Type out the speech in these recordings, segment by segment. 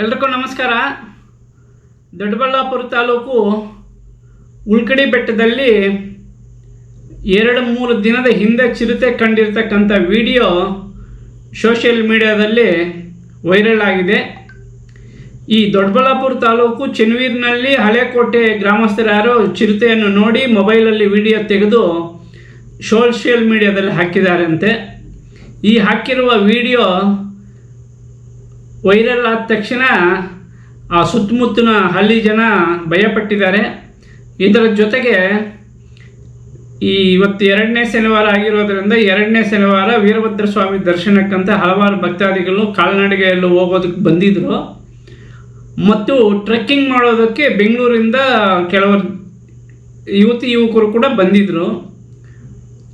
ಎಲ್ರಿಗೂ ನಮಸ್ಕಾರ. ದೊಡ್ಡಬಳ್ಳಾಪುರ ತಾಲೂಕು ಉಳ್ಕಡಿ ಬೆಟ್ಟದಲ್ಲಿ ಎರಡು ಮೂರು ದಿನದ ಹಿಂದೆ ಚಿರತೆ ಕಂಡಿರ್ತಕ್ಕಂಥ ವಿಡಿಯೋ ಸೋಷಿಯಲ್ ಮೀಡಿಯಾದಲ್ಲಿ ವೈರಲ್ ಆಗಿದೆ. ಈ ದೊಡ್ಡಬಳ್ಳಾಪುರ ತಾಲೂಕು ಚೆನ್ನವೀರಿನಲ್ಲಿ ಹಳೆಕೋಟೆ ಗ್ರಾಮಸ್ಥರು ಯಾರೋ ಚಿರತೆಯನ್ನು ನೋಡಿ ಮೊಬೈಲಲ್ಲಿ ವಿಡಿಯೋ ತೆಗೆದು ಸೋಷಿಯಲ್ ಮೀಡಿಯಾದಲ್ಲಿ ಹಾಕಿದ್ದಾರಂತೆ ಈ ಹಾಕಿರುವ ವಿಡಿಯೋ ವೈರಲ್ ಆದ ತಕ್ಷಣ ಆ ಸುತ್ತಮುತ್ತಲಿನ ಹಳ್ಳಿ ಜನ ಭಯಪಟ್ಟಿದ್ದಾರೆ. ಇದರ ಜೊತೆಗೆ ಈ ಇವತ್ತು ಎರಡನೇ ಶನಿವಾರ ಆಗಿರೋದ್ರಿಂದ ಎರಡನೇ ಶನಿವಾರ ವೀರಭದ್ರ ಸ್ವಾಮಿ ದರ್ಶನಕ್ಕಂತ ಹಲವಾರು ಭಕ್ತಾದಿಗಳು ಕಾಲ್ನಡಿಗೆಯಲ್ಲೂ ಹೋಗೋದಕ್ಕೆ ಬಂದಿದ್ದರು ಮತ್ತು ಟ್ರೆಕ್ಕಿಂಗ್ ಮಾಡೋದಕ್ಕೆ ಬೆಂಗಳೂರಿಂದ ಕೆಲವರು ಯುವತಿ ಯುವಕರು ಕೂಡ ಬಂದಿದ್ದರು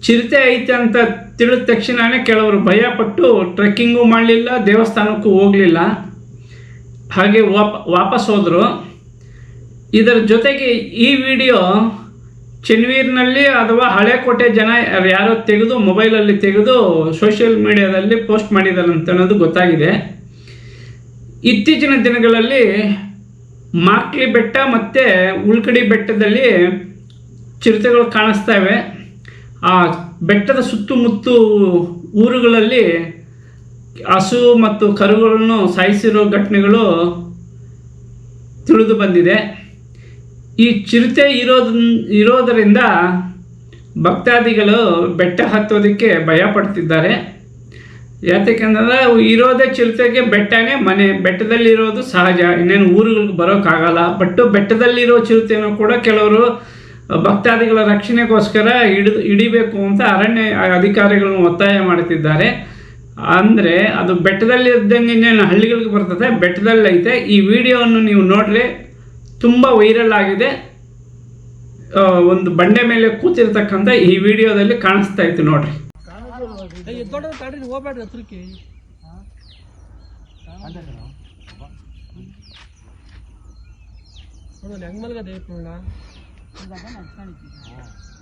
ಚಿರತೆ ಐತೆ ಅಂತ ತಿಳಿದ ತಕ್ಷಣವೇ ಕೆಲವರು ಭಯಪಟ್ಟು ಟ್ರೆಕ್ಕಿಂಗು ಮಾಡಲಿಲ್ಲ, ದೇವಸ್ಥಾನಕ್ಕೂ ಹೋಗಲಿಲ್ಲ. ಹಾಗೆ ವಾಪ, ವಾಪಸ್ ಹೋದರು. ಇದರ ಜೊತೆಗೆ ಈ ವಿಡಿಯೋ ಚೆನ್ನವೀರಿನಲ್ಲಿ ಅಥವಾ ಹಳೆಕೋಟೆ ಜನ ಯಾರೋ ತೆಗೆದು ಮೊಬೈಲಲ್ಲಿ ತೆಗೆದು ಸೋಷಿಯಲ್ ಮೀಡಿಯಾದಲ್ಲಿ ಪೋಸ್ಟ್ ಮಾಡಿದ್ದಾರೆ ಅಂತ ಅನ್ನೋದು ಗೊತ್ತಾಗಿದೆ. ಇತ್ತೀಚಿನ ದಿನಗಳಲ್ಲಿ ಮಾಕ್ಲಿ ಬೆಟ್ಟ ಮತ್ತು ಉಳ್ಕಡಿ ಬೆಟ್ಟದಲ್ಲಿ ಚಿರತೆಗಳು ಕಾಣಿಸ್ತವೆ ಆ ಬೆಟ್ಟದ ಸುತ್ತಮುತ್ತ ಊರುಗಳಲ್ಲಿ ಹಸು ಮತ್ತು ಕರುಗಳನ್ನು ಸಾಯಿಸಿರೋ ಘಟನೆಗಳು ತಿಳಿದು ಬಂದಿದೆ. ಈ ಚಿರತೆ ಇರೋದ್ ಇರೋದರಿಂದ ಭಕ್ತಾದಿಗಳು ಬೆಟ್ಟ ಹತ್ತೋದಕ್ಕೆ ಭಯ ಪಡ್ತಿದ್ದಾರೆ. ಯಾತಕ್ಕಂದ್ರೆ ಇರೋದೇ ಚಿರತೆಗೆ ಬೆಟ್ಟನೇ ಮನೆ. ಬೆಟ್ಟದಲ್ಲಿರೋದು ಸಹಜ. ಇನ್ನೇನು ಊರುಗಳಿಗೆ ಬರೋಕ್ಕಾಗಲ್ಲ. ಬಟ್ ಬೆಟ್ಟದಲ್ಲಿರೋ ಚಿರತೆನೂ ಕೂಡ ಕೆಲವರು ಭಕ್ತಾದಿಗಳ ರಕ್ಷಣೆಗೋಸ್ಕರ ಹಿಡಿದು ಹಿಡಿಬೇಕು ಅಂತ ಅರಣ್ಯ ಅಧಿಕಾರಿಗಳನ್ನು ಒತ್ತಾಯ ಮಾಡುತ್ತಿದ್ದಾರೆ. ಅಂದರೆ ಅದು ಬೆಟ್ಟದಲ್ಲಿ ಇದ್ದಂಗೆ ಇನ್ನೇನು ಹಳ್ಳಿಗಳಿಗೆ ಬರ್ತದೆ ಬೆಟ್ಟದಲ್ಲೈತೆ ಈ ವಿಡಿಯೋವನ್ನು ನೀವು ನೋಡ್ರಿ ತುಂಬ ವೈರಲ್ ಆಗಿದೆ. ಒಂದು ಬಂಡೆ ಮೇಲೆ ಕೂತಿರ್ತಕ್ಕಂಥ ಈ ವಿಡಿಯೋದಲ್ಲಿ ಕಾಣಿಸ್ತಾ ಇತ್ತು ನೋಡ್ರಿ. ದೊಡ್ಡ ತಡ್ರಿ ಹೋಗ್ಬೇಡ್ರಿ ಹತ್ರಕ್ಕೆ ನೋಡಲ್ಲ ಹೆಂಗ್ ಮಲ್ಗದೆ ನೋಡ